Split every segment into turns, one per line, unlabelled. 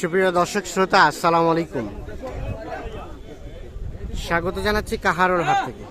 সুপ্রিয় দর্শক শ্রোতা, আসসালামু আলাইকুম। স্বাগত জানাচ্ছি কাহারোল হাট থেকে।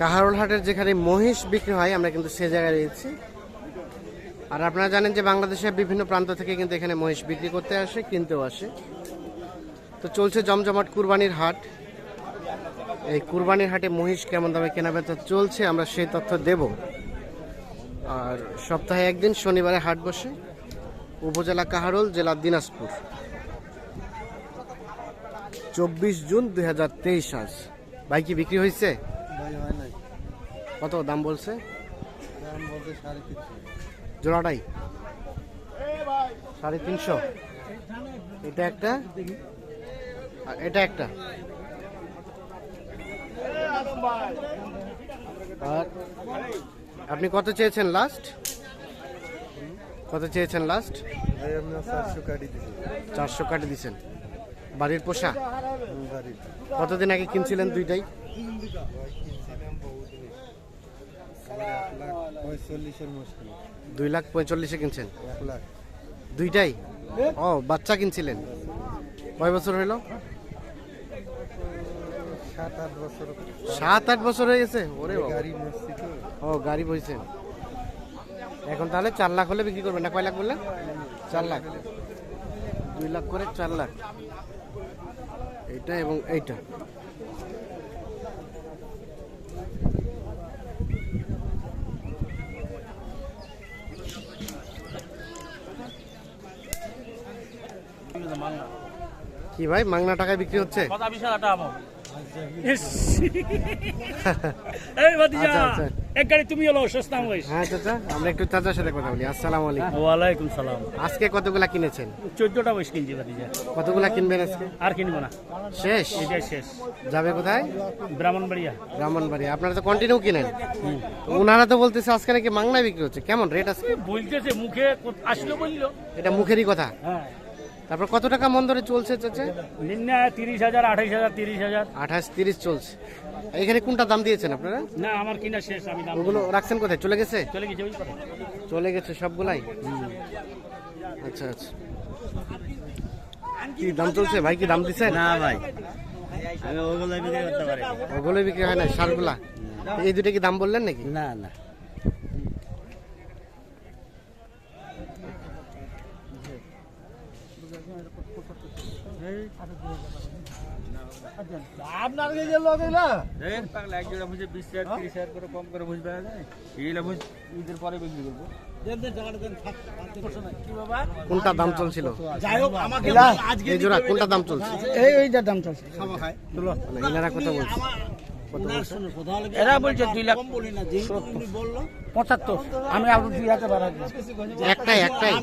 কাহারোল হাটের যেখানে মহিষ বিক্রি হয়, আমরা কিন্তু সে জায়গায় রয়েছি। আর আপনারা জানেন যে বাংলাদেশের বিভিন্ন প্রান্ত থেকে কিন্তু এখানে মহিষ বিক্রি করতে আসে, কিনতেও আসে। তো চলছে জমজমাট কুরবানির হাট। এই কুরবানির হাটে মহিষ কেমন দামে কেনা কেনাবেচা চলছে, আমরা সেই তথ্য দেব। আর সপ্তাহে একদিন শনিবারে হাট বসে। উপজেলা কাহারোল জেলা দিনাজপুর। চব্বিশ জুন দুই হাজার তেইশ আজ। ভাই কি বিক্রি হয়েছে
হয়
কত দাম বলছে? জোড়াটাই? সাড়ে তিনশো। এটা একটা? আর এটা একটা? আর আপনি কত চেয়েছেন লাস্ট কত চেয়েছেন লাস্ট
চারশো কাটি
দিছেন। বাড়ির পোষা কতদিন আগে কিনছিলেন দুইটাই? দুই লাখ পঁয়তাল্লিশে কিনছেন? দুইটাই? ও বাচ্চা কিনছিলেন? কয় বছর হইল
সাত আট বছর।
সাত আট বছর হয়ে গেছে? ওরে
গাড়ি
ও গাড়ি বইছেন এখন তাহলে চার লাখ হলে বিক্রি করবেন না? কয় লাখ বললেন? চার লাখ। দুই লাখ করে চার লাখ। এইটা এবং এইটা। কি ভাই মাংনা টাকায় বিক্রি হচ্ছে?
কথা বিশাল আটা আমো এই
আচ্ছা, আচ্ছা।
এক গাড়ি সস্তা হইস
হ্যাঁ চাচা আমরা একটু চাচার সাথে কথা বলি। আসসালামু আলাইকুম।
ওয়ালাইকুম সালাম।
আজকে কতগুলা কিনেছেন?
কিনছি ভাতিজা।
কতগুলা কিনবেন আজকে?
আর কিনবো না।
শেষ?
শেষ।
যাবে কোথায়?
ব্রাহ্মণবাড়িয়া।
আপনারা তো কন্টিনিউ কিনেন। ওনারা তো বলতেছে আজকে নাকি মাংনা বিক্রি হচ্ছে। কেমন রেট আজকে?
বলতেছে মুখে আসলো বলল।
এটা মুখেরই কথা।
হ্যাঁ।
তারপর কত টাকা মন ধরে চলছে চাচা?
নিম্নে তিরিশ হাজার আঠাইশ হাজার তিরিশ হাজার।
আঠাশ তিরিশ চলছে। এখানে কোনটা দাম দিয়েছেন আপনারা?
না আমার কিনা শেষ আমি দাম
ওগুলো রাখছেন কোথায়? চলে গেছে?
চলে গেছে
চলে গেছে সবগুলাই? আচ্ছা আচ্ছা। কি দাম চলছে? ভাই কি দাম দিচ্ছেন?
না ভাই। আমি ওগুলো বিক্রি করতে পারি।
ওগুলো বিক্রি হয় না সারগুলা? এই দুটো কি দাম বললেন নাকি?
না না।
আপনার কাছে লোক এলা
এক জোড়া বুঝে বিশ হাজার তিরিশ হাজার করে কম করে বুঝবে এইগুলা বুঝ ঈদের পরে বিক্রি করব বাবা
কোনটা দাম চলছিল? এই জোড়া কোনটা দাম চলছে।
এই দাম চলছে।
কত বলছে।
এরা বলছে দুই লাখ পঁচাত্তর। আমি আরও দুই হাজার
একটাই একটাই।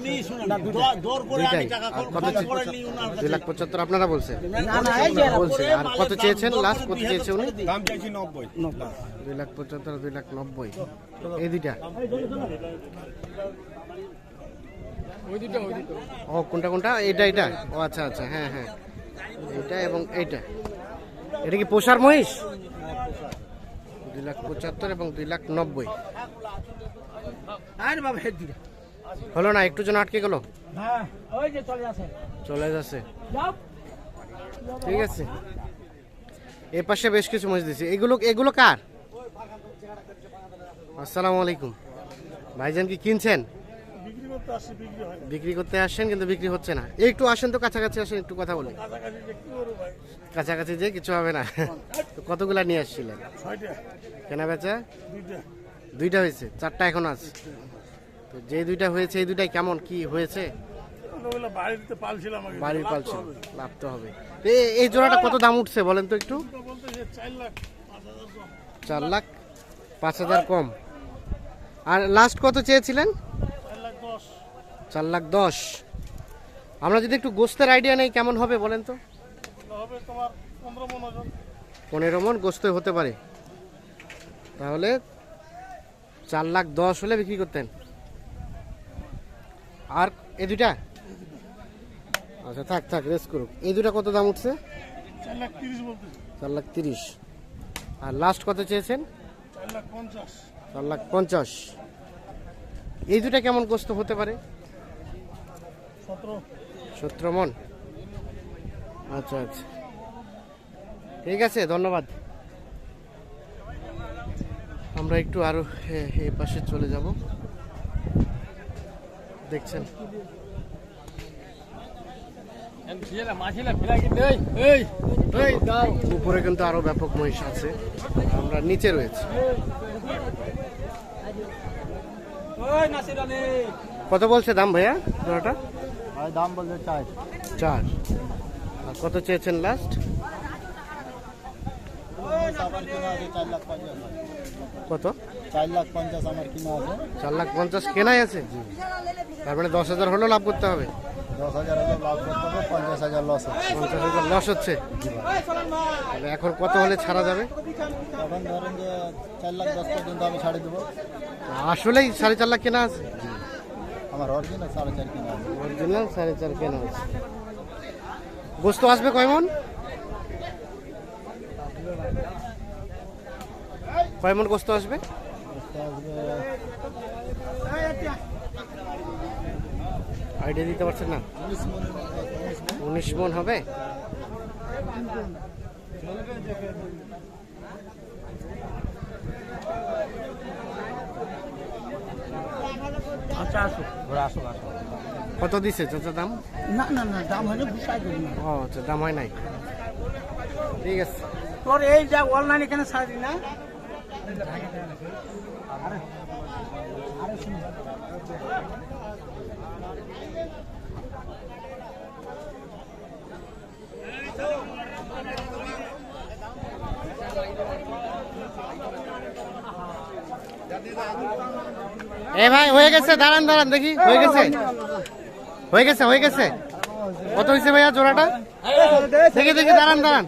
দুই লাখ। পঁচাত্তর আপনারা বলছেন? বলছে আর কত চেয়েছেন? লাস্ট কত চেয়েছে উনি?
দাম চাইছি নব্বই।
দুই লাখ পঁচাত্তর দুই লাখ নব্বই। এই দুইটা। ও কোনটা কোনটা? এইটা এটা ও আচ্ছা আচ্ছা। হ্যাঁ হ্যাঁ। এইটা এবং এইটা। এটা কি পোষার মহিষ? দুই লাখ পঁচাত্তর এবং দুই লাখ নব্বই।
আর বাবা হেড দিটা
হলো না একটু জন আটকে গেল।
হ্যাঁ চলে
যাচ্ছে। ঠিক আছে। এ পাশে বেশ কিছু মহিষ দিচ্ছে এগুলো এগুলো কার? আসসালামু আলাইকুম। ভাইজান কি কিনছেন? বিক্রি করতে আসছেন কিন্তু বিক্রি হচ্ছে না। একটু আসেন তো কাছাকাছি আসেন একটু কথা বলি কাছাকাছি যে কিছু হবে না। তো কতগুলা নিয়ে আসছিলেন? কেনা বেচা? দুইটা। হয়েছে চারটা এখন আছে। তো যে দুইটা হয়েছে এই দুইটাই কেমন কি হয়েছে? বাড়ির পালছে লাভ তো হবে। এই জোড়াটা কত দাম উঠছে বলেন তো একটু?
চার লাখ
পাঁচ হাজার কম। আর লাস্ট কত চেয়েছিলেন?
চার লাখ দশ।
আমরা যদি একটু গোস্তের আইডিয়া নেই কেমন হবে বলেন তো?
পনেরো মন
গোস্ত হতে পারে। তাহলে চার লাখ দশ হলে বিক্রি করতেন। আর এই দুটা আচ্ছা থাক থাক রেস্ট করুক। এই দুটা কত দাম উঠছে?
চার লাখ তিরিশ।
আর লাস্ট কত চেয়েছেন?
চার লাখ পঞ্চাশ।
এই দুটা কেমন গোস্ত হতে পারে?
সতেরো
মন আচ্ছা আচ্ছা ঠিক আছে ধন্যবাদ আমরা একটু আরও এই পাশে চলে যাব দেখছেন উপরে কিন্তু আরও ব্যাপক মহিষ আছে আমরা নিচে রয়েছে কত বলছে দাম ভাইয়া জোড়াটা
দাম চাই।
চার। আর কত চেয়েছেন লাস্ট
চার
কত?
চার লাখ পঞ্চাশ আমার কিনা আছে
চার লাখ পঞ্চাশ কেনাই আছে? তার মানে দশ হাজার হলেও লাভ করতে হবে।
দশ হাজার লাভ করতে হবে পঞ্চাশ হাজার লস
পঞ্চাশ হাজার লস হচ্ছে। তাহলে এখন কত হলে ছাড়া যাবে?
তখন ধরেন যে চার লাখ দশ পর্যন্ত আমি ছাড়ে দেবো।
আসলেই সাড়ে চার লাখ কেনা আছে।
আমার অরিজিনাল সাড়ে চার কিনা আছে।
অরিজিনাল সাড়ে চার কেনা আছে। গোস্ত আসবে কয় মন? কয় মন গোস্ত আসবে? আইডিয়া দিতে পারছেন না।
উনিশ
মন। হবে? কত দিছে চাচা দাম?
না না না দাম হলে বুঝাই দেবো না।
ও আচ্ছা দাম হয় নাই। ঠিক আছে।
তোর এই যা অনলাইন এখানে ছাড়ি না
এ ভাই, হয়ে গেছে, দাঁড়ান দাঁড়ান, দেখি, হয়ে গেছে। হয়ে গেছে হয়ে গেছে। কত হয়েছে ভাইয়া জোড়াটা? দেখি দেখি, দাঁড়ান দাঁড়ান।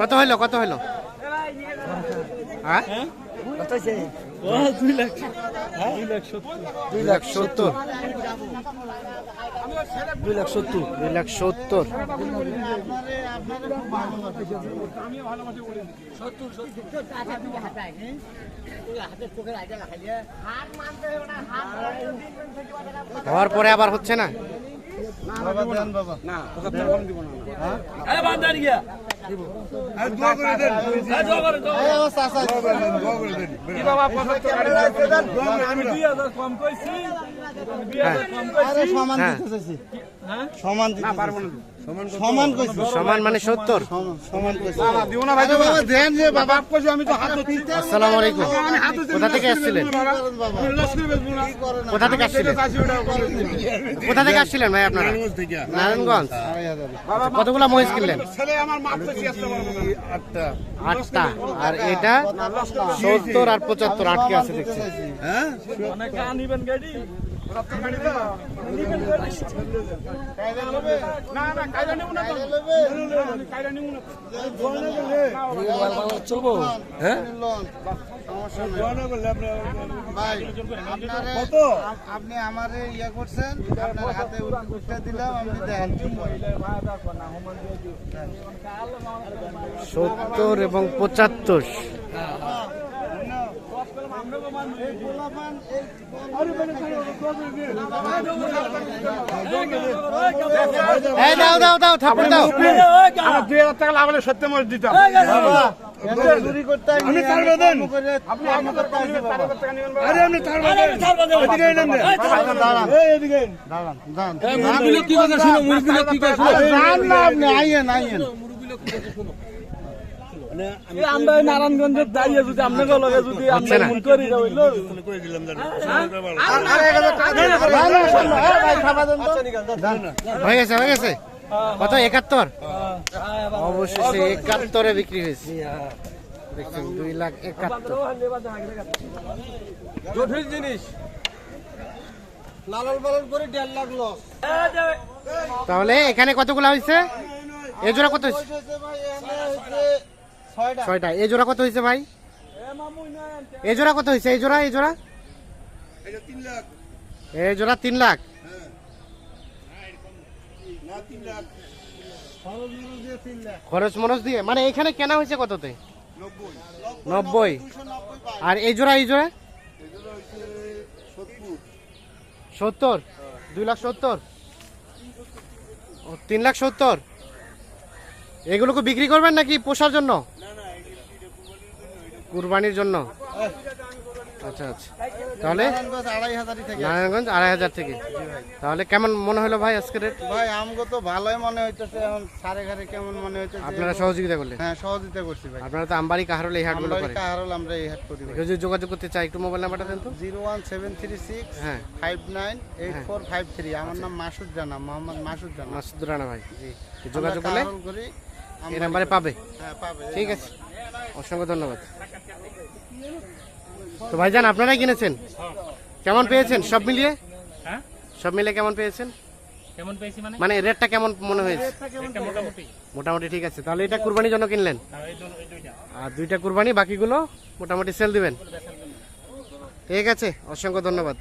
কত হইল কত হইল? হ্যাঁ?
দুই লাখ দুই লাখ
দুই লাখ সত্তর।
দুই লাখ সত্তর।
দুই লাখ সত্তর। হওয়ার পরে আবার হচ্ছে না?
বাবা দেন বাবা।
না। কইছি।
সমান
হ্যাঁ।
দিতে চাইছি
হ্যাঁ।
সমান দিতে পারব না। সমান কইছি।
সমান মানে সত্তর।
সমান- সমান কইছি।
দিব না ভাই
আরে বাবা দেন যে বাবা
কইছি আমি তো হাত
আসসালামু আলাইকুম। কোথা থেকে আসছিলেন?
না
কোথা থেকে আসছিলেন? কোথা থেকে আসছিলেন ভাই আপনারা? নারায়ণগঞ্জ কতগুলা মহিষ কিনলেন?
না
আটটা।
আটটা। আর এটা সত্তর আর পঁচাত্তর আটকে আছে দেখছি।
হ্যাঁ? চলবো আপনি আমারে ইয়ে করছেন আপনার হাতে উঠ- উঠে দিলাম আপনি দেখেন
সত্তর এবং পঁচাত্তর। দাও দাও দাও থাপড় দাও
আমার দুই হাজার টাকা লাভ হলে সত্যি মরে দিতাম আপনি টাকা নেবেন
আরে আপনি ছাড়বে দেন এদিকে এলেন না দাঁড়ান এদিকে দাঁড়ান দাঁড়ান মুরগিলো কি কথা শুনো মুরগিলো কি কথা শুনো না আপনি আইয়েন আইয়েন
আমরা নারায়ণগঞ্জের দাঁড়িয়ে যদি আপনাকে লগে যদি
হচ্ছে না।
করি হইল
আরে এক হাজার টাকা দেন। না, না, শোনো, এই ভাই খাবা দেন তো। দেন।
হয়ে। গেছে হয়ে গেছে? কত একাত্তর? অবশেষে একাত্তরে বিক্রি হয়েছে। দেখছেন দুই লাখ একাত্তর।
জটিল জিনিস।
লালন পালন করে দেড় লাখ লস
তাহলে এখানে কতগুলো হয়েছে? এ জোড়া কত হয়েছে
ছয়টা।
ছয়টা। এই জোড়া কত হয়েছে ভাই? এই জোড়া কত হয়েছে এই জোড়া এই জোড়া? এই জোড়া তিন লাখ। খরচ মরচ দিয়ে মানে এখানে কেনা হয়েছে কততে? নব্বই। আর এই জোড়া এই জোড়া? সত্তর। দুই লাখ সত্তর? ও তিন লাখ সত্তর? এগুলোকে বিক্রি করবেন নাকি পোষার জন্য? কুরবানির জন্য? আচ্ছা আচ্ছা। তাহলে?
নারায়ণগঞ্জ আড়াই
হাজার থেকে। তাহলে কেমন মনে হলো ভাই আজকে রেট?
ভাই আমগো তো ভালোই মনে হইতেছে। এখন সাড়ে ঘাটে কেমন মনে হইতেছে?
আপনারা সহযোগিতা করলেন?
হ্যাঁ সহযোগিতা করছি ভাই।
আপনারা তো আমবাড়ি কাহারল এই হাটগুলো করেন।
কাহারল আমরা এই হাট করি
কেউ যদি যোগাযোগ করতে চাই একটু মোবাইল নাম্বারটা দেন তো।
Zero one seven three six
হ্যাঁ।
Five nine eight four five three. আমার নাম মাসুদ জানা মোহাম্মদ মাসুদ জানা
মাসুদ রানা ভাই।
জি।
যোগাযোগ করলে
করি
এই নাম্বারে পাবে।
হ্যাঁ পাবে।
ঠিক আছে। অসংখ্য ধন্যবাদ। তো ভাইজান আপনারাই কিনেছেন? কেমন পেয়েছেন? সব মিলিয়ে?
হ্যাঁ?
সব মিলিয়ে কেমন পেয়েছেন?
কেমন পেয়েছি মানে?
মানে রেটটা কেমন মনে হয়েছে?
মোটামুটি।
মোটামুটি ঠিক আছে। তাহলে এটা কুরবানির জন্য কিনলেন? আর দুইটা কুরবানি বাকিগুলো মোটামুটি সেল দিবেন। ঠিক আছে অসংখ্য ধন্যবাদ।